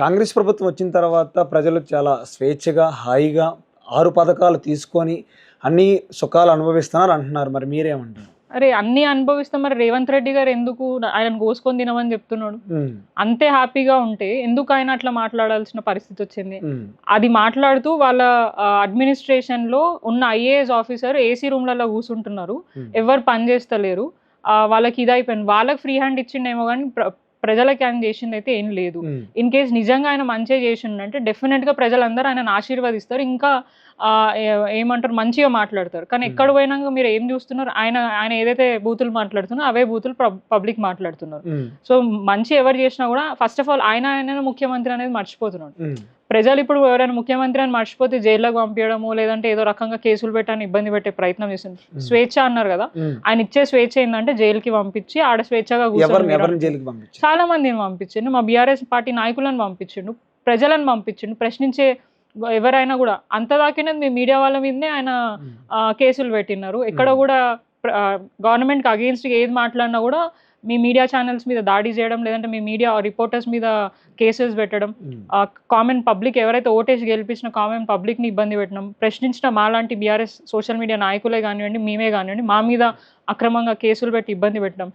కాంగ్రెస్ ప్రభుత్వం వచ్చిన తర్వాత ప్రజలు చాలా స్వేచ్ఛగా హాయిగా ఆరు పథకాలు తీసుకొని అన్ని సుఖాలు అనుభవిస్తున్నారు అంటున్నారు. మరి మీరేమంటారు అరే అన్ని అనుభవిస్తే. మరి రేవంత్ రెడ్డి గారు ఎందుకు ఆయన కోసుకొని తినమని చెప్తున్నాడు? అంతే హ్యాపీగా ఉంటే ఎందుకు ఆయన అట్లా మాట్లాడాల్సిన పరిస్థితి వచ్చింది? అది మాట్లాడుతూ వాళ్ళ అడ్మినిస్ట్రేషన్లో ఉన్న ఐఏఎస్ ఆఫీసర్ ఏసీ రూమ్లలో కూర్చుంటున్నారు. ఎవరు పని చేస్తలేరు. వాళ్ళకి ఇది అయిపోయింది వాళ్ళకి ఫ్రీ హ్యాండ్ ఇచ్చిండేమో కానీ ప్రజలకి ఆయన చేసింది అయితే ఏం లేదు. ఇన్ కేస్ నిజంగా ఆయన మంచిగా చేసిండంటే డెఫినెట్గా ప్రజలందరూ ఆయనను ఆశీర్వదిస్తారు. ఇంకా ఏమంటారు మంచిగా మాట్లాడతారు. కానీ. ఎక్కడ పోయినాక మీరు ఏం చూస్తున్నారు? ఆయన ఆయన ఏదైతే బూతులు మాట్లాడుతున్నారో అవే బూతులు పబ్లిక్ మాట్లాడుతున్నారు. సో మంచి ఎవరు చేసినా కూడా ఫస్ట్ ఆఫ్ ఆల్ ఆయన ఆయన ముఖ్యమంత్రి అనేది మర్చిపోతున్నాడు. ప్రజలు ఇప్పుడు ఎవరైనా ముఖ్యమంత్రి అని మర్చిపోతే జైల్లోకి పంపించడము లేదంటే ఏదో రకంగా కేసులు పెట్టని ఇబ్బంది పెట్టే ప్రయత్నం Hmm. స్వేచ్ఛ అన్నారు కదా. ఆయన ఇచ్చే స్వేచ్ఛ ఏంటంటే జైలుకి పంపించి ఆడ స్వేచ్ఛగా చాలా మందిని పంపించిండు. మా బీఆర్ఎస్ పార్టీ నాయకులను పంపించిండు. ప్రజలను పంపించిండు. ప్రశ్నించే ఎవరైనా కూడా అంతదాకినే మీ మీడియా వాళ్ళ మీదనే ఆయన కేసులు పెట్టినారు ఎక్కడ. కూడా గవర్నమెంట్కి అగేన్స్ట్ ఏది మాట్లాడినా కూడా మీ మీడియా ఛానల్స్ మీద దాడి చేయడం లేదంటే మీ మీడియా రిపోర్టర్స్ మీద కేసెస్ పెట్టడం కామన్ పబ్లిక్ ఎవరైతే ఓటేసి గెలిపించిన కామన్ పబ్లిక్ని ఇబ్బంది పెట్టినాం ప్రశ్నించిన మాలాంటి బీఆర్ఎస్ సోషల్ మీడియా నాయకులే కానివ్వండి మేమే కానివ్వండి మా మీద అక్రమంగా కేసులు పెట్టి ఇబ్బంది పెట్టడం